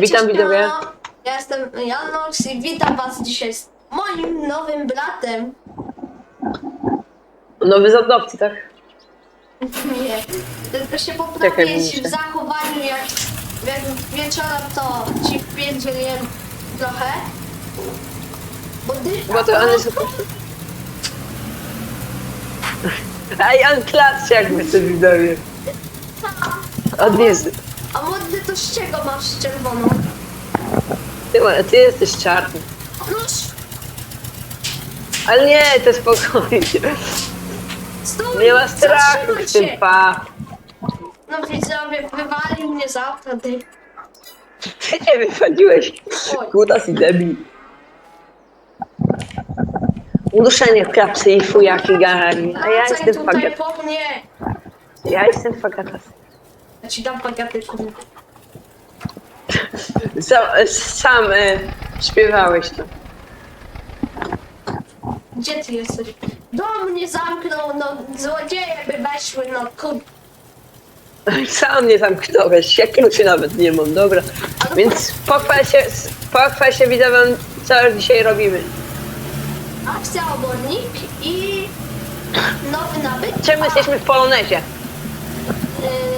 Witam, widzowie. Ja jestem Janox i witam was dzisiaj z moim nowym bratem. Nowy z adopcji, tak? Nie, tylko się poprawiłeś w zachowaniu, jak, jak wieczorem to ci wpierdzieliłem trochę. Bo ty... Bo to one są... Ej, on klatrzy jakby to widzowie. Odwiezdy. A młody to z czego masz czerwoną? Ty, ma- ty jesteś czarny. Nóż! Ale nie, to spokojnie. Stój! Nie ma strachu zatrzymaj się. pa. No widzowie, wywalił mnie za auto, ty. Ty nie wysadziłeś. Kudas i debil. Uduszenie w klapsy i fujaki garami. A ja Wracaj jestem tutaj fagat. po mnie! Ja jestem fagatas. Ja ci dam kurde. Sam, sam e, śpiewałeś to. Gdzie ty jesteś? Dom mnie zamknął, no złodzieje by weszły, no kur... Sam mnie zamknąłeś, ja kluczy nawet nie mam, dobra. Więc pochwal się, pochwal się widzę wam, co dzisiaj robimy. Akcja obornik i nowy nabyt. Czemu jesteśmy w Polonezie? Po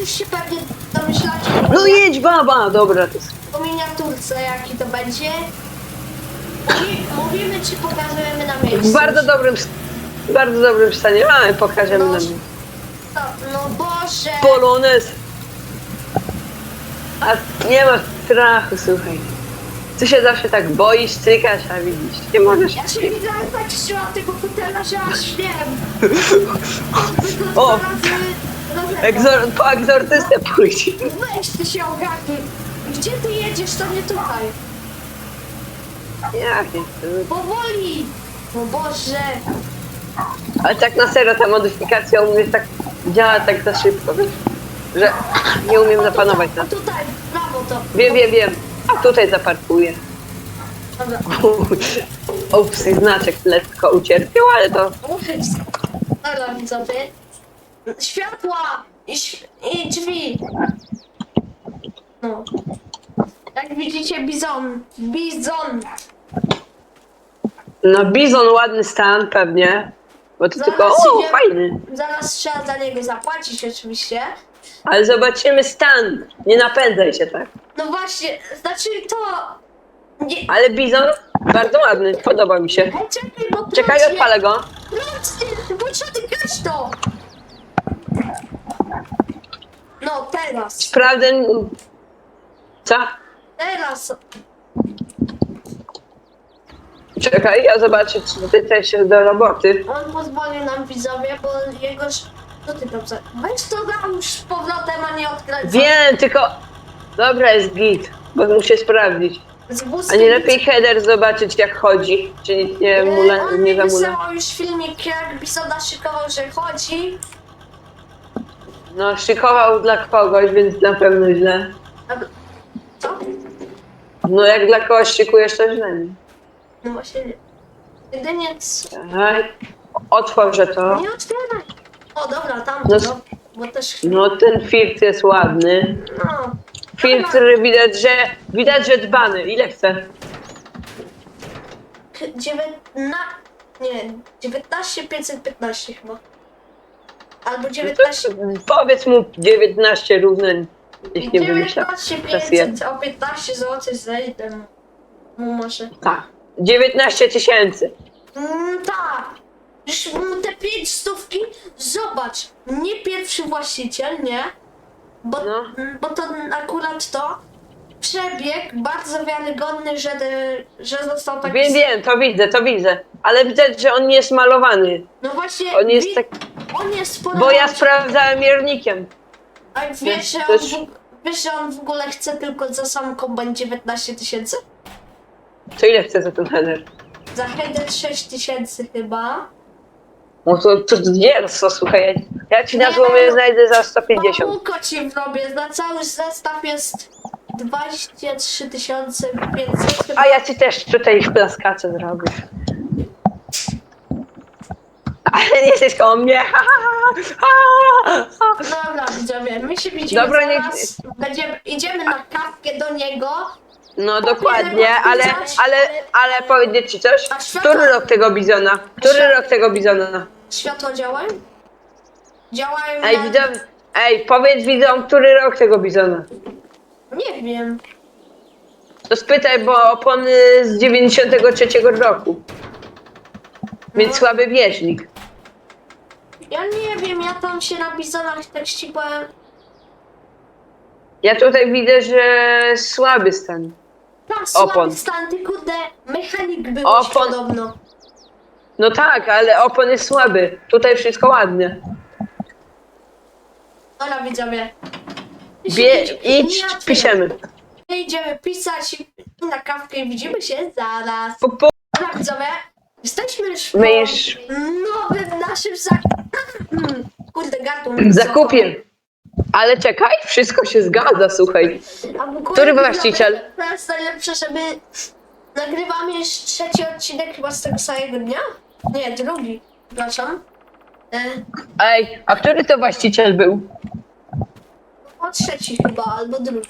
już się pewnie domyślacie No jedź baba, dobra. To jest... po miniaturce jaki to będzie. Mówi, mówimy czy pokazujemy na miejscu. W bardzo dobrym, w bardzo dobrym stanie. A, pokażemy No, nam. no, no Boże! Polonez. A nie ma strachu, słuchaj. Ty się zawsze tak boisz, cykasz, a widzisz, nie możesz. Ja się widziałem tak trzymam tego fotela, że aż wiem. O! Egzor, po egzortystę pójść. Weź ty się ogarnij. Gdzie ty jedziesz, to nie tutaj. Jak nie? Powoli! O Boże! Ale tak na serio ta modyfikacja u mnie tak działa tak za szybko, wiesz? Że nie umiem zapanować tutaj, na to. tutaj, w prawo to. Wiem, wiem, wiem. A tutaj zaparkuję. Dobra. Ups, znaczek lekko ucierpiał, ale to... Dobra, widzowie. Światła! I, ś- I drzwi. No. Jak widzicie, bizon. Bizon. No bizon ładny stan pewnie. Bo to tylko, o, fajny. Zaraz trzeba za niego zapłacić oczywiście. Ale zobaczymy stan. Nie napędzaj się tak. No właśnie, znaczy to... Nie... Ale bizon bardzo ładny, podoba mi się. Ej, Czekaj, bo Czekaj, odpalę go. Ty, bo co ty gaś to? No, teraz. Sprawdzę... Co? Teraz. Czekaj, ja zobaczę, czy ty też się do roboty. On pozwolił nam widzowie, bo jego... Co ty tam za... Weź to załóż z powrotem, a nie odkręcaj. Wiem, tylko... Dobra, jest git, bo muszę sprawdzić. A nie lepiej header zobaczyć, jak chodzi? Czy nic nie, E, mula, nie mi zamula? wysyłał już filmik, jak Bisoda szykował, że chodzi. No, szykował dla kogoś, więc na pewno źle. Co? No, jak dla kogoś szykujesz, to źle. nie? No właśnie... Jedynie... c-. Otworzę to. Nie otwieraj. O, dobra, tam, No, no, bo też... No, ten filtr jest ładny. No. Filtr widać, że widać, że dbany. Ile chce? Dziewiętna... Nie, 19 515 chyba. Albo No to 19... powiedz mu 19 równe, jeśli nie wymyślał. 19 Teraz ja. 500, o 15 zł zejdę mu. mu może. Tak. 19 tysięcy. Mm, tak. Już mu te 5 stówki, zobacz, nie pierwszy właściciel, nie? Bo, No. bo to akurat to przebieg bardzo wiarygodny, że, że został taki... Wiem, wiem, to widzę, to widzę. Ale widać, że on nie jest malowany. No właśnie, On jest wi- tak... on jest Bo ja podobny- sprawdzałem miernikiem. A wiesz, że on, w, wiesz, że on w ogóle chce tylko za sam kombajn 19 tysięcy? To ile chce za ten header? Za header 6 tysięcy chyba. No to, to nie, co słuchaj, ja, ja ci na Nie, złomie no. znajdę za 150. Pamłko ci wrobię, na cały zestaw jest 23 500 chyba. A ja ci też tutaj plaskacze zrobię. Ale nie jesteś koło mnie. Dobra, widzowie, my się widzimy Dobra, niech- zaraz. Będziemy, idziemy na kawkę do niego. No dokładnie, ale, ale, ale powiedzieć ci coś? Który rok tego bizona? Który rok tego bizona? Światła działają? Działają Ej, na... widzom, ej, powiedz widzom, który rok tego bizona? Nie wiem. To spytaj, bo opony z 93 roku. Więc No. słaby wieżnik. Ja nie wiem, ja tam się na bizonach tak ścigłem. Ja tutaj widzę, że słaby stan. Tak, słaby Opon. stan, ty kurde, mechanik był Opon. podobno. No tak, ale opon jest słaby. Tutaj wszystko ładnie. Dobra, widzowie. My Bie, idź, piszemy. My idziemy pisać i na kawkę i widzimy się zaraz. Po, po, Dobra, widzowie. Jesteśmy już My już- nowym naszym zak... Hmm, Kurde, gardło. zakupie. Ale czekaj, wszystko się zgadza, słuchaj. W Który właściciel? To jest najlepsze, żeby nagrywamy już trzeci odcinek chyba z tego samego dnia? Nie, drugi. Przepraszam. E, Ej, a który to właściciel był? O trzeci chyba, albo drugi.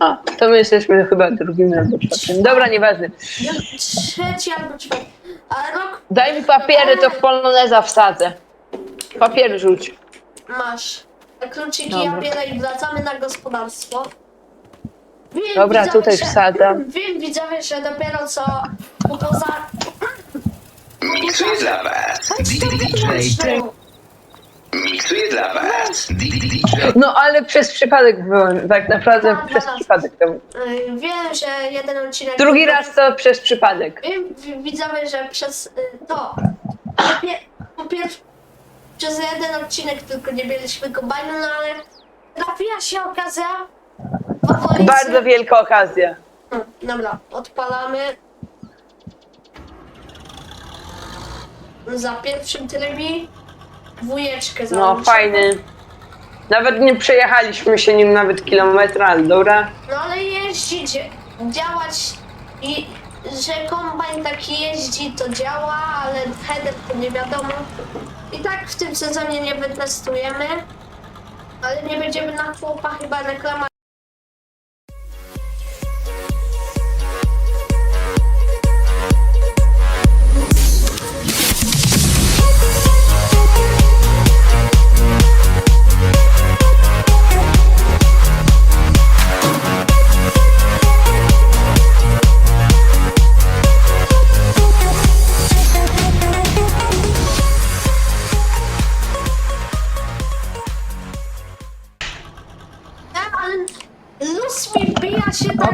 A, to my jesteśmy chyba drugim albo czwartym. Dobra, nieważne. Ja, trzeci albo czwarty. A rok Daj mi papiery, to w poloneza wsadzę. Papier rzuć. masz. A kluczyki Dobra. ja biorę i wracamy na gospodarstwo. Wiem, Dobra, widzowie, tutaj że- wsadzam. Wiem widzowie, że dopiero co poza... Miksuję dla was Chodź to. Miksuję dla was DJ. No ale przez przypadek byłem, tak naprawdę Tak, przez przypadek to. Y, Wiem, że jeden odcinek... Drugi raz to przez przypadek. Wiem, wi- widzowie, że przez y, to... Po, pie, po pierwsze, przez jeden odcinek tylko nie mieliśmy kombajnu, no ale trafiła się okazja w okolicy... Bardzo wielka okazja. Hmm, Dobra, odpalamy. Za pierwszym trybie dwójeczkę No załączę. fajny. Nawet nie przejechaliśmy się nim nawet kilometra, ale dobra. No ale jeździć, działać i że kombajn taki jeździ to działa, ale header to nie wiadomo. I tak w tym sezonie nie wytestujemy, ale nie będziemy na chłopa chyba reklama.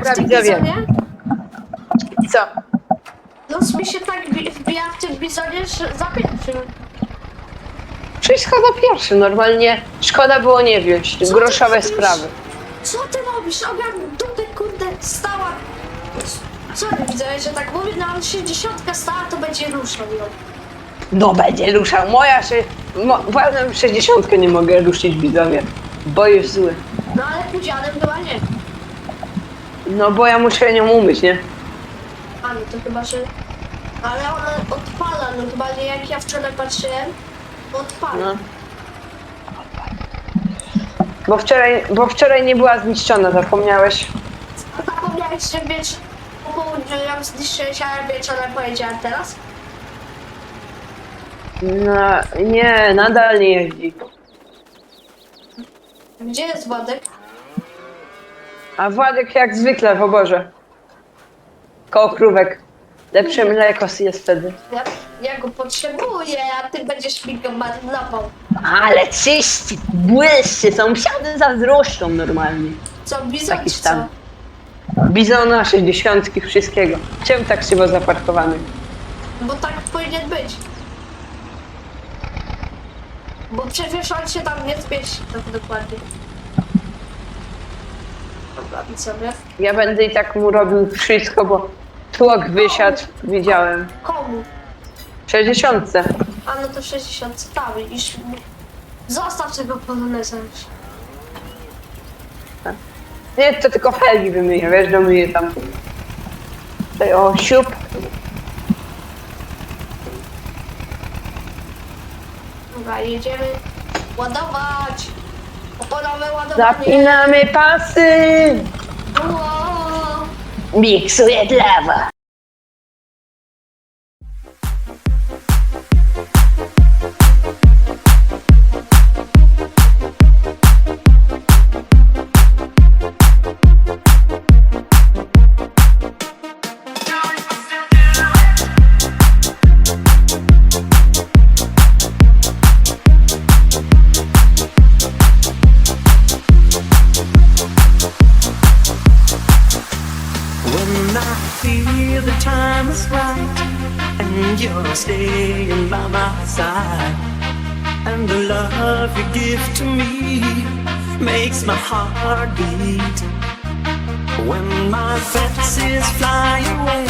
Dobra, tym widzowie. bizonie. Co? Luz mi się tak bi- wbija w tym bizonie, że za pierwszym. Wszystko za pierwszy, normalnie szkoda było nie wziąć. Co Groszowe robisz? sprawy. Co ty robisz? Ogarnij dupę, kurde, stała. Sorry, widzę, że tak mówię, no ale 60 stała, to będzie ruszał ją. No będzie ruszał. Moja się. Mo, własną 60 nie mogę ruszyć widzowie. Bo jest zły. No ale pudzianem była nie. No bo ja muszę nią umyć, nie? A no to chyba, że... Ale ona odpala, no chyba nie jak ja wczoraj patrzyłem, odpala. No. Bo wczoraj, bo wczoraj nie była zniszczona, zapomniałeś? Zapomniałeś, że wiecz... Po południu ją zniszczyłeś, a ja wieczorem powiedziałem teraz? No, nie, nadal nie jeździ. Gdzie jest Władek? A Władek jak zwykle w oborze. Koło krówek. Lepsze mleko jest wtedy. Ja, ja go potrzebuję, a ty będziesz mi go marnował. Ale czyści, błyszczy, sąsiady zazdroszczą normalnie. Co, bizon Taki czy stan. co? Bizona, 60, wszystkiego. Czemu tak krzywo zaparkowany? Bo tak powinien być. Bo przecież on się tam nie zmieści, tak dokładnie. I sobie. Ja będę i tak mu robił wszystko, bo tłok wysiadł, widziałem. Komu? 60. A no to 60 stały, iż... Zostaw tego poloneza już. Nie, to tylko felgi wymyję, wiesz, domyję tam. Tutaj o, siup. Dobra, jedziemy ładować. Oporowe ładowanie. Zapinamy pasy! Wow. Miksuję dla was. Time is right and you're staying by my side, and the love you give to me makes my heart beat. When my fancies fly away,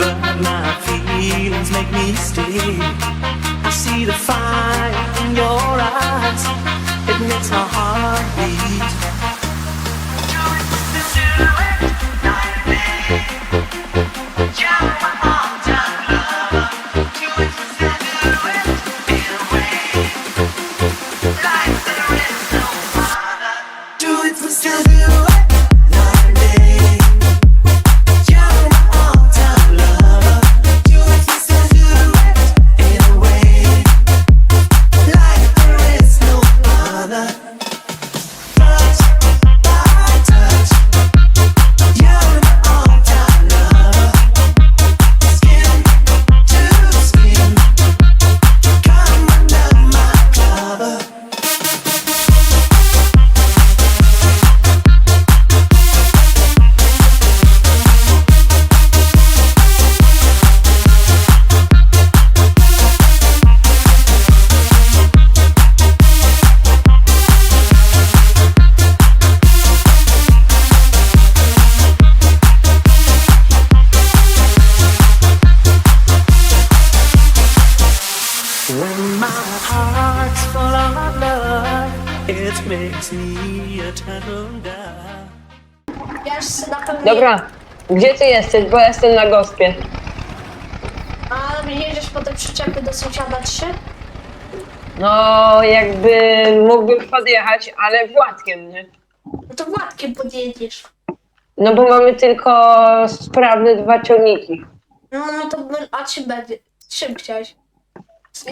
but my feelings make me stay. I see the fire in your eyes, it makes my heart beat. Dobra, gdzie ty jesteś? Bo ja jestem na gospie. A jedziesz po te przyczepy do sąsiada 3? No, jakby mógłbym podjechać, ale Władkiem, nie? No to Władkiem podjedziesz. No bo mamy tylko sprawne dwa ciągniki. No, no to by- a czym będzie? Czym chciałeś?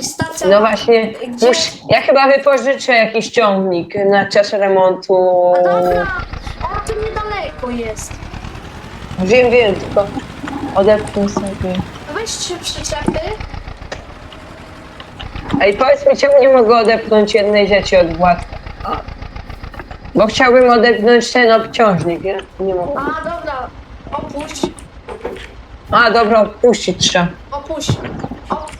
I Stacja. No właśnie, Gdzie? ja chyba wypożyczę jakiś ciągnik na czas remontu. A dobra, a to niedaleko jest. Wiem, wiem, tylko odepnę sobie. Weź trzy przyczepy. Ej, powiedz mi, czemu nie mogę odepnąć jednej rzeczy od Władka? Bo chciałbym odepnąć ten obciążnik, nie? Nie mogę. A dobra, opuść, A, dobra, odpuścić trzeba. opuść. Op,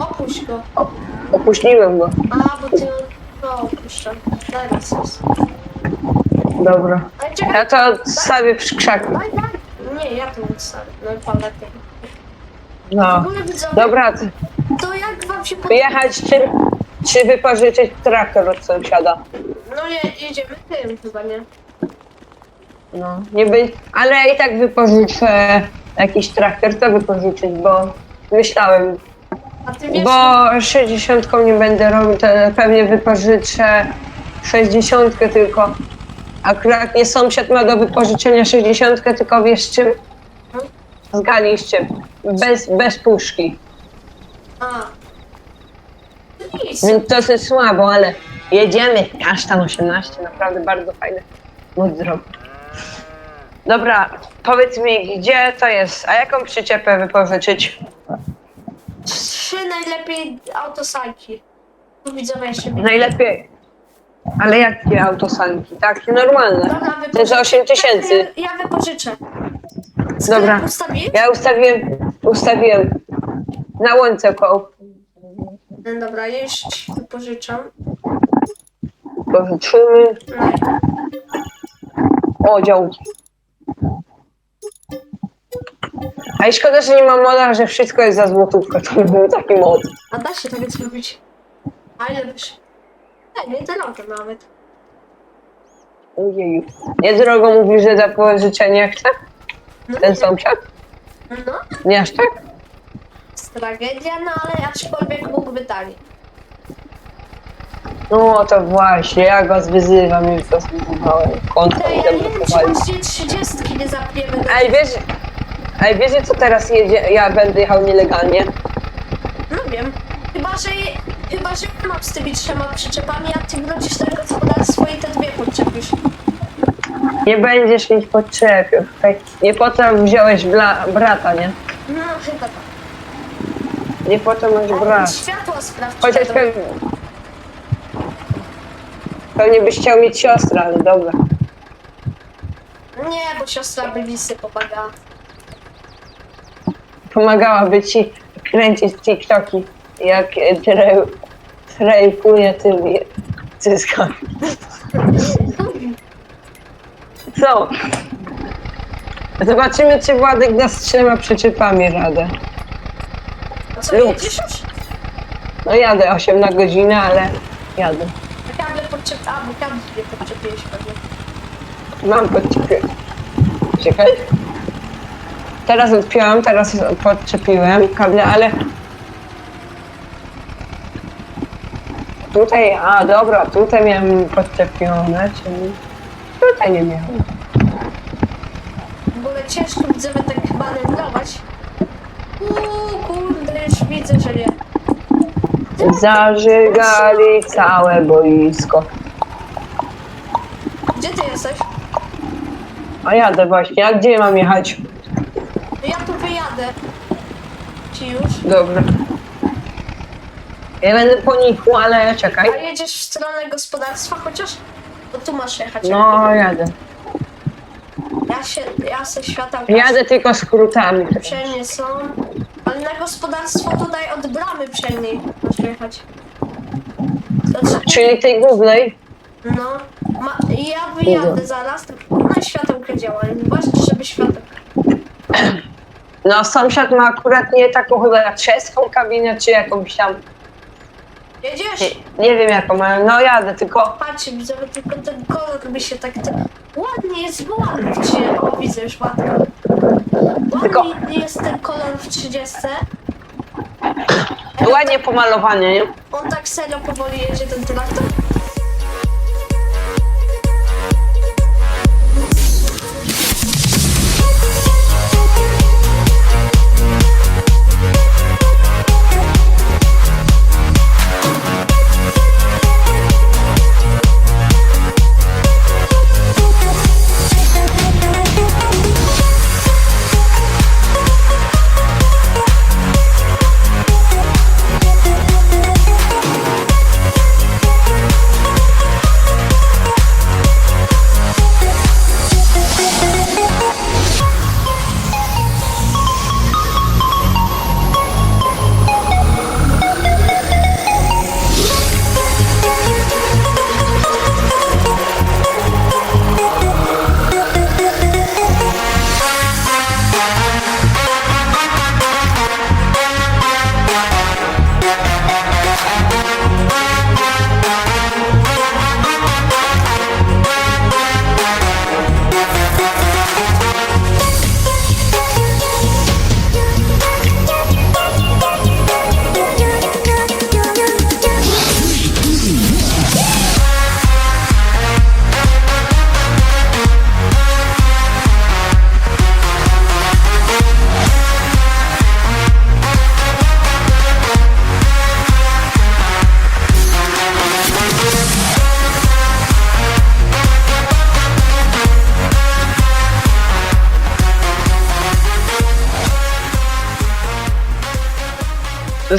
opuść go. O, opuściłem go. A, bo ty no opuszczam. Teraz jest. Dobra. Ale czekaj, Ja to odstawię przy krzaku. daj, daj. Nie, ja to odstawię. No. W No. ogóle widzowie, Dobra, to to jak wam się podoba? wyjechać czy, czy wypożyczyć traktor od sąsiada? No nie, jedziemy tym chyba, nie? No, nie by, ale i tak wypożyczę jakiś traktor, to wypożyczyć, bo myślałem, A ty wiesz, bo 60 nie będę robił, to pewnie wypożyczę 60 tylko. Akurat nie sąsiad ma do wypożyczenia 60, tylko wiesz z czym? Zgadnij z czym? Bez, bez puszki. a. Nic. Więc to jest słabo, ale jedziemy. Kasztan 18, naprawdę bardzo fajny mód drogi. Dobra, powiedz mi, gdzie to jest? A jaką przyczepę wypożyczyć? Trzy najlepiej autosajki. Tu widzowie jeszcze mi. Najlepiej. Ale jakie autosanki? Takie normalne. Dobra, Te za 8 tysięcy. Ja, ja wypożyczę. Sklep Dobra. Ustawić? Ja ustawiłem, ustawiłem na łące koło. No dobra, już ci wypożyczam. Pożyczymy. No, O, działki. A i szkoda, że nie ma moda, że wszystko jest za złotówkę. To by był taki mod. a da się tak zrobić. A ile byś? Nie, nie drogo nawet. Ojeju. Niedrogo mówi, że za pożyczenie chce? No, Ten nie, sąsiad? no, Nie aż tak? jest tragedia, no ale aczkolwiek mógłby taniej. No to właśnie, ja go wyzywam, już go wyzywałem. Konto Ej, i ja nie wiem, czy właśnie 30 nie zapniemy. Ej, wiesz, ej, wiecie co teraz jedzie? Ja będę jechał nielegalnie. No wiem. Chyba, że, chyba, że mam z tymi trzema przyczepami, a ty wrócisz do gospodarstwa i te dwie podczepisz. Nie będziesz mieć podczepiów. Tak, nie po to wziąłeś bla, brata, nie? No, chyba tak. Nie po to masz brata. Światło sprawdź. Chociaż pewnie... Pewnie byś chciał mieć siostrę, ale dobra. Nie, bo siostra by lisy pomagała. Pomagałaby ci kręcić TikToki, jak dre- drejpuje tymi cyskami. Co? Zobaczymy, czy Władek da z trzema przyczepami radę. A co, Luz. jedziesz już? No jadę 8 na godzinę, ale jadę. A Kable podczep... A, bo kable nie podczepiłeś pewnie. Mam podczepię. Czekaj. Teraz odpiąłem, teraz podczepiłem kable, ale... Tutaj, a dobra, tutaj miałem podczepione, czyli... Tutaj nie miałem. W ogóle ciężko widzowie tak manewrować. Uuu, kurde, już widzę, że nie. Zażygali całe boisko. Gdzie ty jesteś? A jadę właśnie, a gdzie mam jechać? No ja tu wyjadę. Ci już. Dobra. Ja będę po niku, ale czekaj. A jedziesz w stronę gospodarstwa chociaż? To tu masz jechać. No, jadę. Ja się, ja se świata Jadę tylko skrótami. Przednie są. Ale na gospodarstwo tutaj od bramy przedniej masz jechać. Znaczy, Czyli tej głównej. no, ma, ja wyjadę zaraz, tak, no światełka działają. Ważne, żeby światełka. No, sąsiad ma akurat nie taką chyba czeską kabinę, czy jakąś tam. Jedziesz? Nie, nie wiem jaką mają. No jadę, tylko Patrzcie, widzowie, tylko ten kolor by się tak... Ładnie jest, bo ładny w 30. O, widzę już ładnie. Tylko- Ładnie jest ten kolor w 30. ładnie pomalowanie, nie? On tak serio powoli jedzie ten traktor.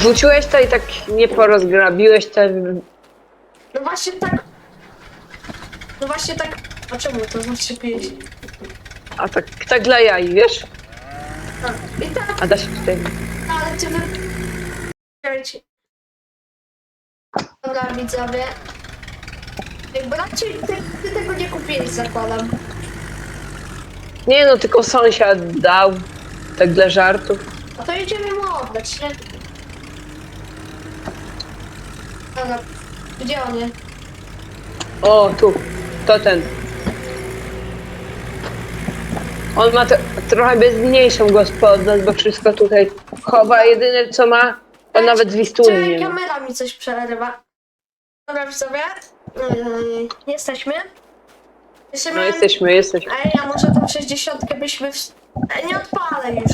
Wrzuciłeś to i tak nie porozgrabiłeś to. No właśnie tak. No właśnie tak. A czemu to zaczepiłeś? A tak, tak dla jaj, wiesz? A, I tak, A da się tutaj. ale ty wy... Czekajcie. Dobra, widzowie. Jakby raczej ty, ty tego nie kupiłeś, zakładam. Nie no, tylko sąsiad dał. Tak dla żartów. No to jedziemy mu oddać, nie? Dobra, gdzie on jest? O, tu. To ten. On ma te, trochę biedniejszą gospodę, bo wszystko tutaj chowa. Jedyne co ma, to nawet z Wistuli nie ma. kamera mi coś przerywa. Dobra, widzowie. Yy, jesteśmy. Jeszcze No miałem... jesteśmy, jesteśmy. Ej, a może tą 60 byśmy... W... Ej, nie odpalę już.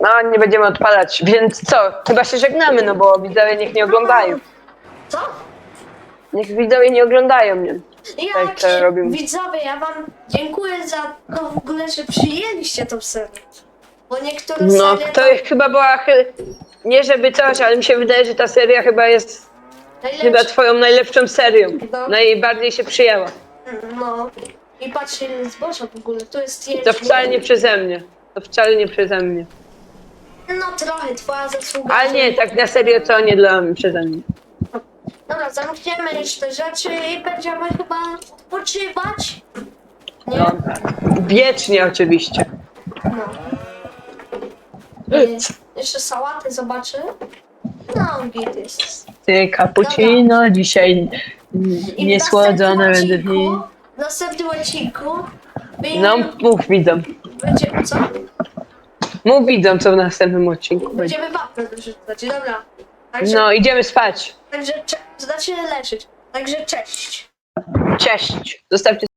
No, nie będziemy odpalać, więc co? Chyba się żegnamy, no bo widzowie niech nie oglądają. Co? Niech widzowie nie oglądają mnie. Tak, to robimy. widzowie, ja wam dziękuję za to w ogóle, że przyjęliście tą serię. Bo niektóre No, serie to chyba była... chy- Nie żeby coś, ale mi się wydaje, że ta seria chyba jest najlepsze. chyba twoją najlepszą serią. No. Najbardziej się przyjęła. No. I patrzcie, ile zboża w ogóle. Tu jest To jeźdź. wcale nie przeze mnie. To wcale nie przeze mnie. No trochę, twoja zasługa. Ale nie, tak na serio to nie dla mnie, przeze mnie. Dobra, zamkniemy już te rzeczy i będziemy chyba odpoczywać. Nie? No. Wiecznie oczywiście. No. I jeszcze sałatę zobaczy. No, git jest. Ty cappuccino dzisiaj I w niesłodzone następnym będę w niej. odcinku- W następnym odcinku No, mów widzom. będzie, co? Mów widzom, co w następnym odcinku będzie. Będziemy wapno dorzucać, dobra. Także, No, idziemy spać. także cze- znaczy leżeć. Także cześć. Cześć. Zostawcie